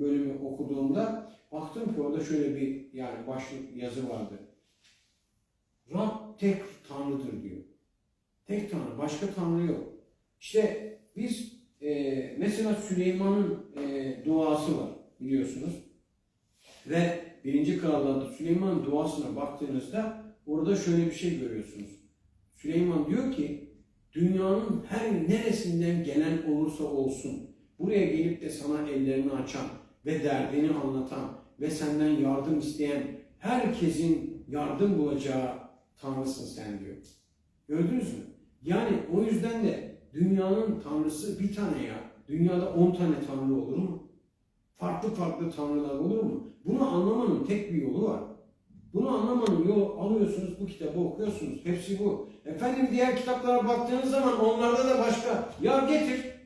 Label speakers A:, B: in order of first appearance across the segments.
A: bölümü okuduğumda baktım ki orada şöyle bir yani başlık yazı vardı. Rab tek tanrıdır diyor. Tek tanrı, başka tanrı yok. İşte biz e, mesela Süleyman'ın e, duası var biliyorsunuz. Ve birinci krallarda Süleyman'ın duasına baktığınızda orada şöyle bir şey görüyorsunuz. Süleyman diyor ki dünyanın her neresinden gelen olursa olsun buraya gelip de sana ellerini açan ve derdini anlatan ve senden yardım isteyen herkesin yardım bulacağı Tanrısın sen diyor. Gördünüz mü? Yani o yüzden de dünyanın tanrısı bir tane ya. Dünyada on tane tanrı olur mu? Farklı farklı tanrılar olur mu? Bunu anlamanın tek bir yolu var. Bunu anlamanın yolu alıyorsunuz, bu kitabı okuyorsunuz. Hepsi bu. Efendim diğer kitaplara baktığınız zaman onlarda da başka. Ya getir.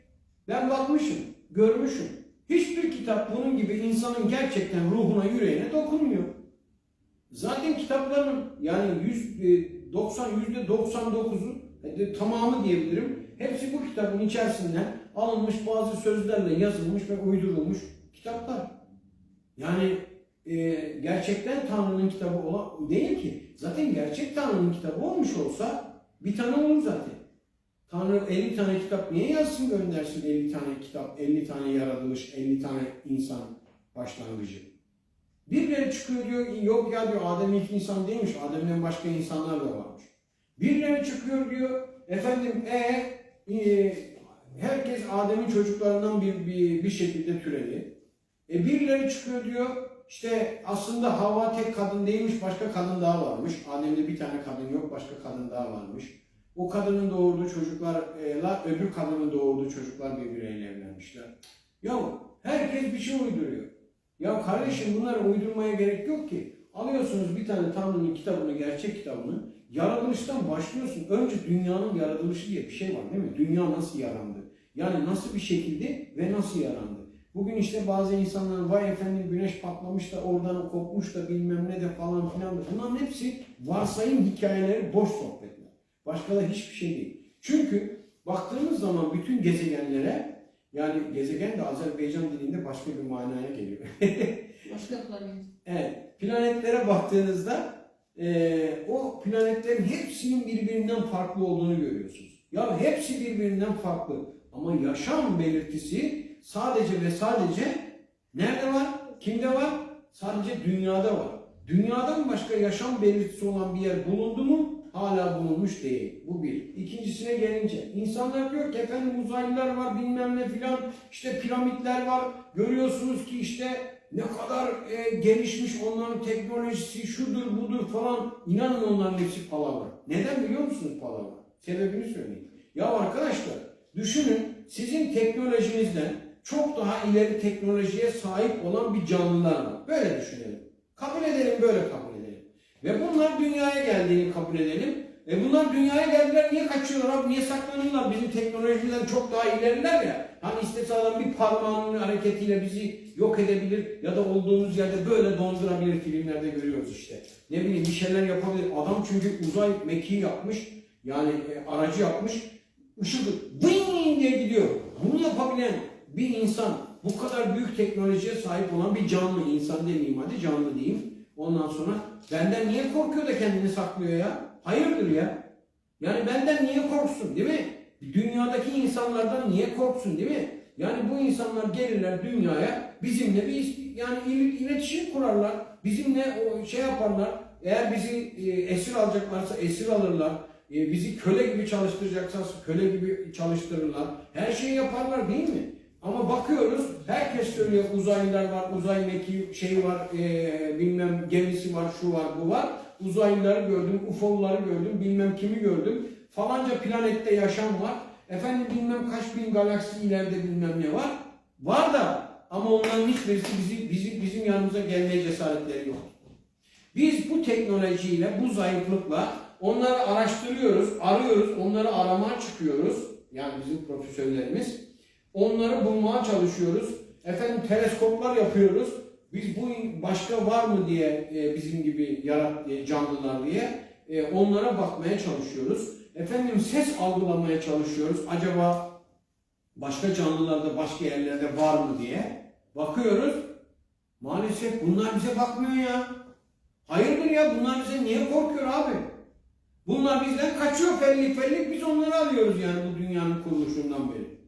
A: Ben bakmışım, görmüşüm. Hiçbir kitap bunun gibi insanın gerçekten ruhuna, yüreğine dokunmuyor. Zaten kitapların yani 100, 90, yüzde 99'u e, tamamı diyebilirim. Hepsi bu kitabın içerisinden alınmış bazı sözlerle yazılmış ve uydurulmuş kitaplar. Yani e, gerçekten Tanrı'nın kitabı olan değil ki. Zaten gerçek Tanrı'nın kitabı olmuş olsa bir tane olur zaten. Tanrı 50 tane kitap niye yazsın göndersin 50 tane kitap, 50 tane yaratılış, 50 tane insan başlangıcı. Birileri çıkıyor diyor yok ya diyor Adem ilk insan değilmiş, Adem'den başka insanlar da varmış. Birileri çıkıyor diyor efendim e, e herkes Adem'in çocuklarından bir, bir, bir şekilde türedi. E birileri çıkıyor diyor işte aslında Havva tek kadın değilmiş başka kadın daha varmış. Adem'de bir tane kadın yok başka kadın daha varmış. O kadının doğurduğu çocuklarla öbür kadının doğurduğu çocuklar birbirleriyle evlenmişler. Ya herkes bir şey uyduruyor. Ya kardeşim bunları uydurmaya gerek yok ki. Alıyorsunuz bir tane Tanrı'nın kitabını, gerçek kitabını. Yaratılıştan başlıyorsun. Önce dünyanın yaratılışı diye bir şey var değil mi? Dünya nasıl yarandı? Yani nasıl bir şekilde ve nasıl yarandı? Bugün işte bazı insanlar vay efendim güneş patlamış da oradan kopmuş da bilmem ne de falan filan da. Bunların hepsi varsayım hikayeleri, boş sohbetler. Başka da hiçbir şey değil. Çünkü baktığımız zaman bütün gezegenlere yani gezegen de Azerbaycan dilinde başka bir manaya geliyor.
B: Başka planet.
A: evet, planetlere baktığınızda eee, o planetlerin hepsinin birbirinden farklı olduğunu görüyorsunuz. Ya hepsi birbirinden farklı ama yaşam belirtisi sadece ve sadece nerede var? Kimde var? Sadece dünyada var. Dünyadan başka yaşam belirtisi olan bir yer bulundu mu? Hala bulunmuş değil. Bu bir. İkincisine gelince insanlar diyor ki efendim uzaylılar var bilmem ne filan işte piramitler var. Görüyorsunuz ki işte ne kadar e, gelişmiş onların teknolojisi şudur budur falan. İnanın onların hepsi palavra. Neden biliyor musunuz palavra? Sebebini söyleyeyim. Ya arkadaşlar düşünün sizin teknolojinizden çok daha ileri teknolojiye sahip olan bir canlılar var. Böyle düşünelim. Kabul edelim böyle kabul edelim. Ve bunlar dünyaya geldiğini kabul edelim. E bunlar dünyaya geldiler niye kaçıyorlar abi? Niye saklanıyorlar? Bizim teknolojimizden çok daha ileriler ya. Hani istese adam bir parmağının hareketiyle bizi yok edebilir ya da olduğumuz yerde böyle dondurabilir filmlerde görüyoruz işte. Ne bileyim bir şeyler yapabilir. Adam çünkü uzay mekiği yapmış. Yani e, aracı yapmış. Işığı vın diye gidiyor. Bunu yapabilen bir insan bu kadar büyük teknolojiye sahip olan bir canlı insan demeyeyim hadi canlı diyeyim. Ondan sonra benden niye korkuyor da kendini saklıyor ya? Hayırdır ya? Yani benden niye korksun değil mi? Dünyadaki insanlardan niye korksun değil mi? Yani bu insanlar gelirler dünyaya bizimle bir yani il- iletişim kurarlar. Bizimle o şey yaparlar. Eğer bizi e, esir alacaklarsa esir alırlar. E, bizi köle gibi çalıştıracaksa köle gibi çalıştırırlar. Her şeyi yaparlar değil mi? Ama bakıyoruz söylüyor uzaylılar var, uzay mekiği şey var, e, bilmem gemisi var, şu var, bu var. Uzaylıları gördüm, UFO'ları gördüm, bilmem kimi gördüm. Falanca planette yaşam var. Efendim bilmem kaç bin galaksi ileride bilmem ne var. Var da ama onların hiçbirisi bizi, bizi, bizim yanımıza gelmeye cesaretleri yok. Biz bu teknolojiyle, bu zayıflıkla onları araştırıyoruz, arıyoruz, onları aramaya çıkıyoruz. Yani bizim profesörlerimiz. Onları bulmaya çalışıyoruz. Efendim teleskoplar yapıyoruz. Biz bu başka var mı diye e, bizim gibi yarat diye canlılar diye e, onlara bakmaya çalışıyoruz. Efendim ses algılamaya çalışıyoruz. Acaba başka canlılarda başka yerlerde var mı diye. bakıyoruz maalesef bunlar bize bakmıyor ya. Hayırdır ya bunlar bize niye korkuyor abi? Bunlar bizden kaçıyor fellik fellik biz onları alıyoruz yani bu dünyanın kuruluşundan beri.